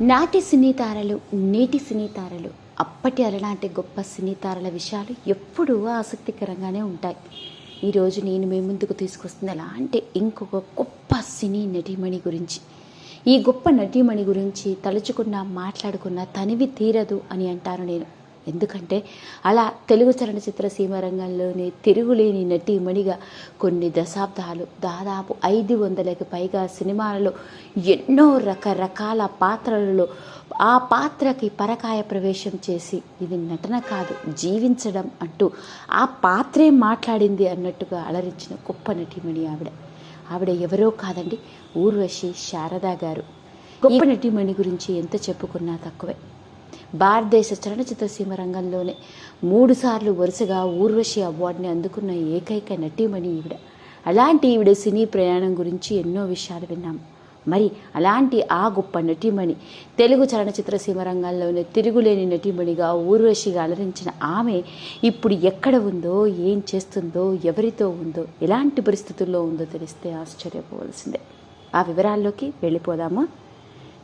నాటి సినీతారలు నేటి సినీతారలు అప్పటి అలనాటి గొప్ప సినీతారల విషయాలు ఎప్పుడూ ఆసక్తికరంగానే ఉంటాయి. ఈరోజు నేను మీ ముందుకు తీసుకొస్తుంది ఎలా అంటే ఇంకొక గొప్ప సినీ నటీమణి గురించి. ఈ గొప్ప నటీమణి గురించి తలుచుకున్నా మాట్లాడుకున్నా తనివి తీరదు అని అంటాను నేను. ఎందుకంటే అలా తెలుగు చలనచిత్ర సీమ రంగంలోనే తిరుగులేని నటీమణిగా కొన్ని దశాబ్దాలు దాదాపు ఐదు వందలకి పైగా సినిమాలలో ఎన్నో రకరకాల పాత్రలలో ఆ పాత్రకి పరకాయ ప్రవేశం చేసి ఇది నటన కాదు జీవించడం అంటూ ఆ పాత్రే మాట్లాడింది అన్నట్టుగా అలరించిన గొప్ప నటీమణి ఆవిడ. ఆవిడ ఎవరో కాదండి ఊర్వశి శారదా గారు. గొప్ప నటీమణి గురించి ఎంత చెప్పుకున్నా తక్కువే. భారతదేశ చలనచిత్ర సీమ రంగంలోనే మూడుసార్లు వరుసగా ఊర్వశి అవార్డుని అందుకున్న ఏకైక నటీమణి ఈవిడ. అలాంటి ఈవిడ సినీ ప్రయాణం గురించి ఎన్నో విషయాలు విన్నాము మరి అలాంటి ఆ గొప్ప నటీమణి తెలుగు చలనచిత్ర సీమ రంగాల్లోనే తిరుగులేని నటీమణిగా ఊర్వశిగా అలరించిన ఆమె ఇప్పుడు ఎక్కడ ఉందో ఏం చేస్తుందో ఎవరితో ఉందో ఎలాంటి పరిస్థితుల్లో ఉందో తెలిస్తే ఆశ్చర్యపోవలసిందే. ఆ వివరాల్లోకి వెళ్ళిపోదామా?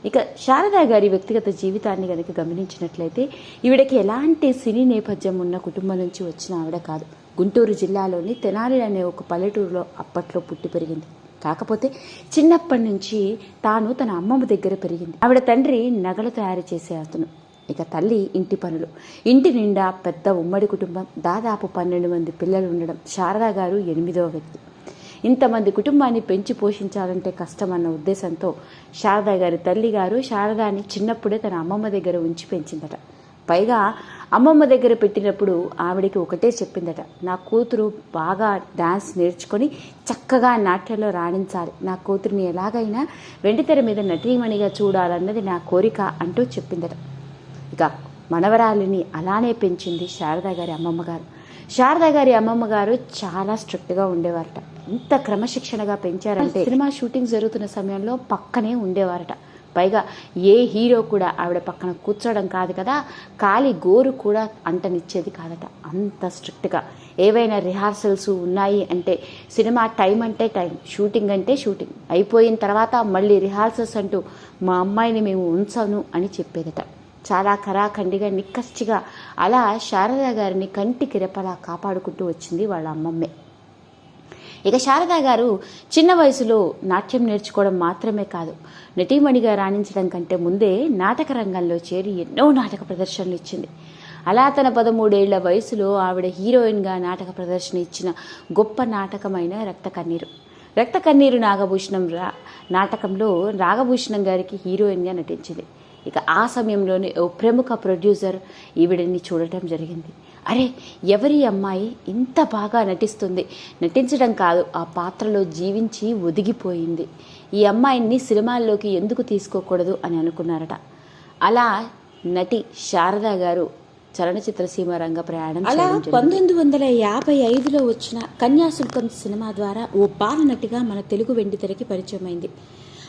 ఇక శారదా గారి వ్యక్తిగత జీవితాన్ని కనుక గమనించినట్లయితే ఈవిడకి ఎలాంటి సినీ నేపథ్యం ఉన్న కుటుంబం నుంచి వచ్చిన ఆవిడ కాదు. గుంటూరు జిల్లాలోని తెనాలి అనే ఒక పల్లెటూరులో అప్పట్లో పుట్టి పెరిగింది. కాకపోతే చిన్నప్పటి నుంచి తాను తన అమ్మమ్మ దగ్గర పెరిగింది. ఆవిడ తండ్రి నగలు తయారు చేసే అతను. ఇక తల్లి ఇంటి పనులు. ఇంటి నిండా పెద్ద ఉమ్మడి కుటుంబం. దాదాపు పన్నెండు మంది పిల్లలు ఉండడం శారదా గారు ఎనిమిదవ వ్యక్తి. ఇంతమంది కుటుంబాన్ని పెంచి పోషించాలంటే కష్టమన్న ఉద్దేశంతో శారదా గారి తల్లి గారు శారదాని చిన్నప్పుడే తన అమ్మమ్మ దగ్గర ఉంచి పెంచిందట. పైగా అమ్మమ్మ దగ్గర పెట్టినప్పుడు ఆవిడకి ఒకటే చెప్పిందట నా కూతురు బాగా డాన్స్ నేర్చుకొని చక్కగా నాట్యంలో రాణించాలి. నా కూతురిని ఎలాగైనా వెండితెర మీద నటీమణిగా చూడాలన్నది నా కోరిక అంటూ చెప్పిందట. ఇక మనవరాలిని అలానే పెంచింది శారదా గారి అమ్మమ్మ గారు. శారదా గారి అమ్మమ్మ గారు చాలా స్ట్రిక్ట్గా ఉండేవారట. ఎంత క్రమశిక్షణగా పెంచారంటే సినిమా షూటింగ్ జరుగుతున్న సమయంలో పక్కనే ఉండేవారట. పైగా ఏ హీరో కూడా ఆవిడ పక్కన కూర్చోవడం కాదు కదా కాలి గోరు కూడా అంటనిచ్చేది కాదట. అంత స్ట్రిక్ట్గా ఏవైనా రిహార్సల్స్ ఉన్నాయి అంటే సినిమా టైం అంటే టైం షూటింగ్ అంటే షూటింగ్. అయిపోయిన తర్వాత మళ్ళీ రిహార్సల్స్ అంటూ మా అమ్మాయిని మేము ఉంచాను అని చెప్పేదట. చాలా కరాఖండిగా నిక్కచ్చిగా అలా శారదా గారిని కంటికి రెప్పలా కాపాడుకుంటూ వచ్చింది వాళ్ళ అమ్మమ్మే. ఇక శారదా గారు చిన్న వయసులో నాట్యం నేర్చుకోవడం మాత్రమే కాదు నటీమణిగా రాణించడం కంటే ముందే నాటక రంగంలో చేరి ఎన్నో నాటక ప్రదర్శనలు ఇచ్చింది. అలా తన పదమూడేళ్ళ వయసులో ఆవిడ హీరోయిన్గా నాటక ప్రదర్శన ఇచ్చిన గొప్ప నాటకమైన రక్త కన్నీరు రక్త కన్నీరు నాగభూషణం రా నాటకంలో నాగభూషణం గారికి హీరోయిన్గా నటించింది. ఇక ఆ సమయంలోనే ఓ ప్రముఖ ప్రొడ్యూసర్ ఈవిడని చూడటం జరిగింది. అరే ఎవరి అమ్మాయి ఇంత బాగా నటిస్తుంది? నటించడం కాదు ఆ పాత్రలో జీవించి ఒదిగిపోయింది. ఈ అమ్మాయిని సినిమాల్లోకి ఎందుకు తీసుకోకూడదు అని అనుకున్నారట. అలా నటి శారదా గారు చలనచిత్ర సీమ రంగ ప్రయాణం అలా. పంతొమ్మిది వందల యాభై ఐదులో వచ్చిన కన్యాశుల్కం సినిమా ద్వారా ఓ బాలనటిగా మన తెలుగు వెండితెరకి పరిచయమైంది.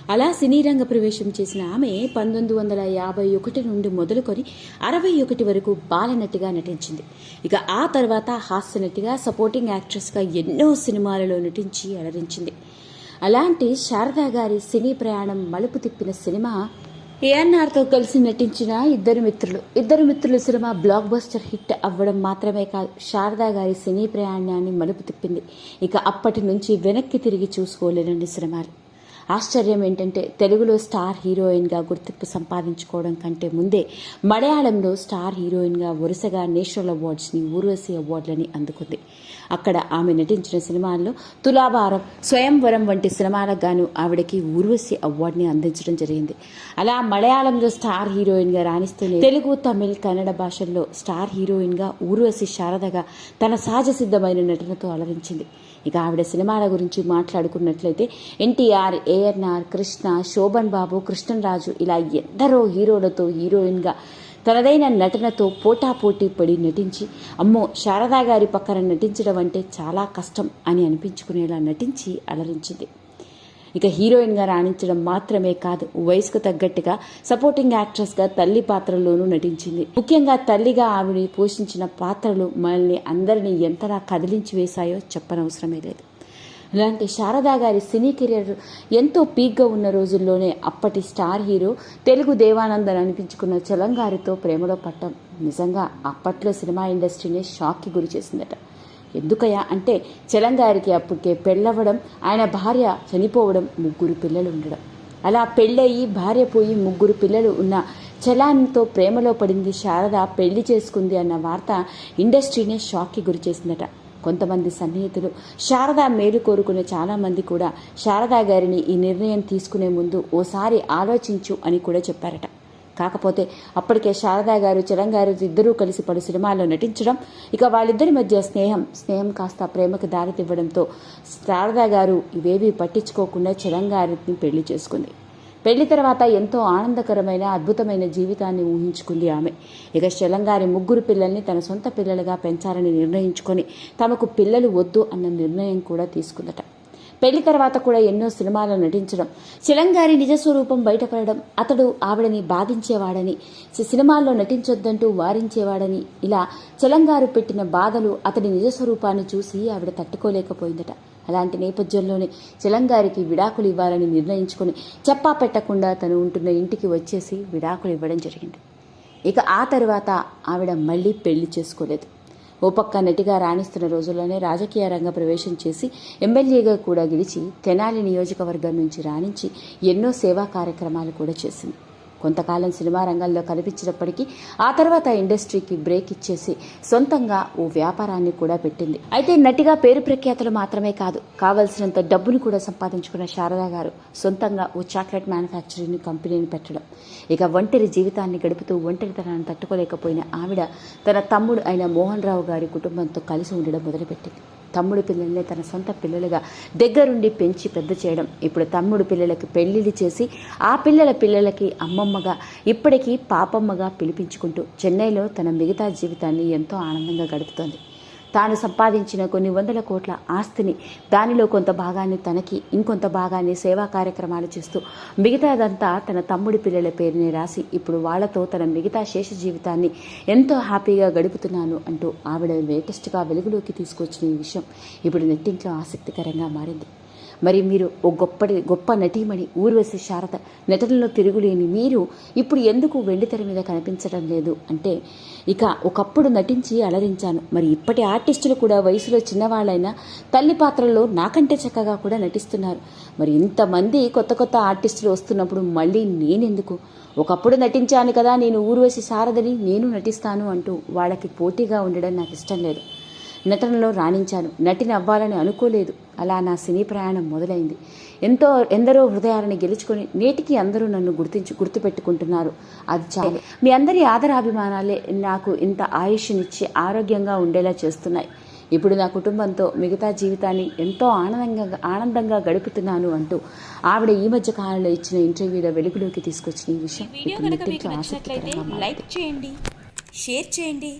అలా సినీ రంగ ప్రవేశం చేసిన ఆమె పంతొమ్మిది వందల యాభై ఒకటి నుండి మొదలుకొని అరవై ఒకటి వరకు బాలనటిగా నటించింది. ఇక ఆ తర్వాత హాస్యనటిగా సపోర్టింగ్ యాక్ట్రెస్గా ఎన్నో సినిమాలలో నటించి అలరించింది. అలాంటి శారదా గారి సినీ ప్రయాణం మలుపు తిప్పిన సినిమా ఏఎన్ఆర్తో కలిసి నటించిన ఇద్దరు మిత్రులు. ఇద్దరు మిత్రులు సినిమా బ్లాక్ బస్టర్ హిట్ అవ్వడం మాత్రమే కాదు శారదా గారి సినీ ప్రయాణాన్ని మలుపు తిప్పింది. ఇక అప్పటి నుంచి వెనక్కి తిరిగి చూసుకోలేనండి సినిమాలు. ఆశ్చర్యం ఏంటంటే తెలుగులో స్టార్ హీరోయిన్గా గుర్తింపు సంపాదించుకోవడం కంటే ముందే మలయాళంలో స్టార్ హీరోయిన్గా వరుసగా నేషనల్ అవార్డ్స్ని ఊర్వశి అవార్డులని అందుకుంది. అక్కడ ఆమె నటించిన సినిమాల్లో తులాభారం స్వయంవరం వంటి సినిమాలకు గాను ఆవిడకి ఊర్వశి అవార్డుని అందించడం జరిగింది. అలా మలయాళంలో స్టార్ హీరోయిన్గా రాణిస్తూనే తెలుగు తమిళ్ కన్నడ భాషల్లో స్టార్ హీరోయిన్గా ఊర్వశి శారదగా తన సహజ సిద్ధమైన నటనతో అలరించింది. ఇక ఆవిడ సినిమాల గురించి మాట్లాడుకున్నట్లయితే ఎన్టీఆర్ ఏఎన్ఆర్ కృష్ణ శోభన్ బాబు కృష్ణరాజు ఇలా ఎందరో హీరోలతో హీరోయిన్గా తనదైన నటనతో పోటాపోటీ పడి నటించి అమ్మో శారదా గారి పక్కన నటించడం అంటే చాలా కష్టం అని అనిపించుకునేలా నటించి అలరించింది. ఇక హీరోయిన్గా రాణించడం మాత్రమే కాదు వయసుకు తగ్గట్టుగా సపోర్టింగ్ యాక్ట్రెస్గా తల్లి పాత్రలోనూ నటించింది. ముఖ్యంగా తల్లిగా ఆవిడ పోషించిన పాత్రలు మనల్ని అందరినీ ఎంతలా కదిలించి వేశాయో చెప్పనవసరమే లేదు. ఇలాంటి శారదా గారి సినీ కెరీర్ ఎంతో పీక్గా ఉన్న రోజుల్లోనే అప్పటి స్టార్ హీరో తెలుగు దేవానందన్ అనిపించుకున్న చలంగారితో ప్రేమలో పట్టం నిజంగా అప్పట్లో సినిమా ఇండస్ట్రీని షాక్కి గురి చేసిందట. ఎందుకయ్యా అంటే చలంగారికి అప్పటికే పెళ్ళవడం ఆయన భార్య చనిపోవడం ముగ్గురు పిల్లలు ఉండడం. అలా పెళ్ళయి భార్య పోయి ముగ్గురు పిల్లలు ఉన్న చలాన్తో ప్రేమలో పడింది శారద పెళ్ళి చేసుకుంది అన్న వార్త ఇండస్ట్రీనే షాక్కి గురి చేసిందట. కొంతమంది సన్నిహితులు. శారద మేలు కోరుకునే చాలామంది కూడా శారదా గారిని ఈ నిర్ణయం తీసుకునే ముందు ఓసారి ఆలోచించు అని కూడా చెప్పారట. కాకపోతే అప్పటికే శారదా గారు చలంగారు ఇద్దరూ కలిసి పలు సినిమాల్లో నటించడం ఇక వాళ్ళిద్దరి మధ్య స్నేహం స్నేహం కాస్త ప్రేమకు దారితివ్వడంతో శారదా గారు ఇవేవీ పట్టించుకోకుండా చలంగారిని పెళ్ళి చేసుకుంది. పెళ్ళి తర్వాత ఎంతో ఆనందకరమైన అద్భుతమైన జీవితాన్ని ఊహించుకుంది ఆమె. ఇక శలంగారి ముగ్గురు పిల్లల్ని తన సొంత పిల్లలుగా పెంచాలని నిర్ణయించుకొని తమకు పిల్లలు వద్దు అన్న నిర్ణయం కూడా తీసుకుందట. పెళ్ళి తర్వాత కూడా ఎన్నో సినిమాల్లో నటించడం శిలంగారి నిజ స్వరూపం బయటపడడం అతడు ఆవిడని బాధించేవాడని సినిమాల్లో నటించొద్దంటూ వారించేవాడని ఇలా చిలంగారు పెట్టిన బాధలు అతడి నిజ స్వరూపాన్ని చూసి ఆవిడ తట్టుకోలేకపోయిందట. అలాంటి నేపథ్యంలోనే చిలంగారికి విడాకులు ఇవ్వాలని నిర్ణయించుకుని చెప్పా పెట్టకుండా తను ఉంటున్న ఇంటికి వచ్చేసి విడాకులు ఇవ్వడం జరిగింది. ఇక ఆ తర్వాత ఆవిడ మళ్ళీ పెళ్ళి చేసుకోలేదు. ఓ పక్క నటిగా రాణిస్తున్న రోజుల్లోనే రాజకీయ రంగ ప్రవేశం చేసి ఎమ్మెల్యేగా కూడా గెలిచి తెనాలి నియోజకవర్గం నుంచి రాణించి ఎన్నో సేవా కార్యక్రమాలు కూడా చేసింది. కొంతకాలం సినిమా రంగంలో కనిపించినప్పటికీ ఆ తర్వాత ఇండస్ట్రీకి బ్రేక్ ఇచ్చేసి సొంతంగా ఓ వ్యాపారాన్ని కూడా పెట్టింది. అయితే నటిగా పేరు ప్రఖ్యాతులు మాత్రమే కాదు కావలసినంత డబ్బును కూడా సంపాదించుకున్న శారదా గారు సొంతంగా ఓ చాక్లెట్ మ్యానుఫ్యాక్చరింగ్ కంపెనీని పెట్టడం. ఇక ఒంటరి జీవితాన్ని గడుపుతూ ఒంటరితనాన్ని తట్టుకోలేకపోయిన ఆవిడ తన తమ్ముడు అయిన మోహన్ రావు గారి కుటుంబంతో కలిసి ఉండడం మొదలుపెట్టింది. తమ్ముడు పిల్లల్ని తన సొంత పిల్లలుగా దగ్గరుండి పెంచి పెద్ద చేయడం. ఇప్పుడు తమ్ముడు పిల్లలకి పెళ్ళిళ్ళు చేసి ఆ పిల్లల పిల్లలకి అమ్మమ్మగా ఇప్పటికీ పాపమ్మగా పిలిపించుకుంటూ చెన్నైలో తన మిగతా జీవితాన్ని ఎంతో ఆనందంగా గడుపుతోంది. తాను సంపాదించిన కొన్ని వందల కోట్ల ఆస్తిని దానిలో కొంత భాగాన్ని తనకి ఇంకొంత భాగాన్ని సేవా కార్యక్రమాలు చేస్తూ మిగతాదంతా తన తమ్ముడి పిల్లల పేరుని రాసి ఇప్పుడు వాళ్ళతో తన మిగతా శేష జీవితాన్ని ఎంతో హ్యాపీగా గడుపుతున్నాను అంటూ ఆవిడ లేటెస్ట్గా వెలుగులోకి తీసుకొచ్చిన ఈ విషయం ఇప్పుడు నెట్టింట్లో ఆసక్తికరంగా మారింది. మరి మీరు ఓ గొప్పటి గొప్ప నటీమణి ఊర్వశి శారద నటనలో తిరుగులేని మీరు ఇప్పుడు ఎందుకు వెండితెర మీద కనిపించడం లేదు? అంటే ఇక ఒకప్పుడు నటించి అలరించాను. మరి ఇప్పటి ఆర్టిస్టులు కూడా వయసులో చిన్నవాళ్ళైనా తల్లి పాత్రల్లో నాకంటే చక్కగా కూడా నటిస్తున్నారు. మరి ఇంతమంది కొత్త కొత్త ఆర్టిస్టులు వస్తున్నప్పుడు మళ్ళీ నేనెందుకు? ఒకప్పుడు నటించాను కదా నేను ఊర్వశి శారదని నేను నటిస్తాను అంటూ వాళ్ళకి పోటీగా ఉండడం నాకు ఇష్టం లేదు. నటనలో రాణించాను. నటిని అవ్వాలని అనుకోలేదు. అలా నా సినీ ప్రయాణం మొదలైంది. ఎంతో ఎందరో హృదయాలను గెలుచుకొని నేటికి అందరూ నన్ను గుర్తించు గుర్తుపెట్టుకుంటున్నారు. అది చాలు. మీ అందరి ఆదరాభిమానాలే నాకు ఇంత ఆయుష్నిచ్చి ఆరోగ్యంగా ఉండేలా చేస్తున్నాయి. ఇప్పుడు నా కుటుంబంతో మిగతా జీవితాన్ని ఎంతో ఆనందంగా ఆనందంగా గడుపుతున్నాను అంటూ ఆవిడ ఈ మధ్య కాలంలో ఇచ్చిన ఇంటర్వ్యూలో వెలుగులోకి తీసుకొచ్చిన ఈ విషయం. లైక్ చేయండి షేర్ చేయండి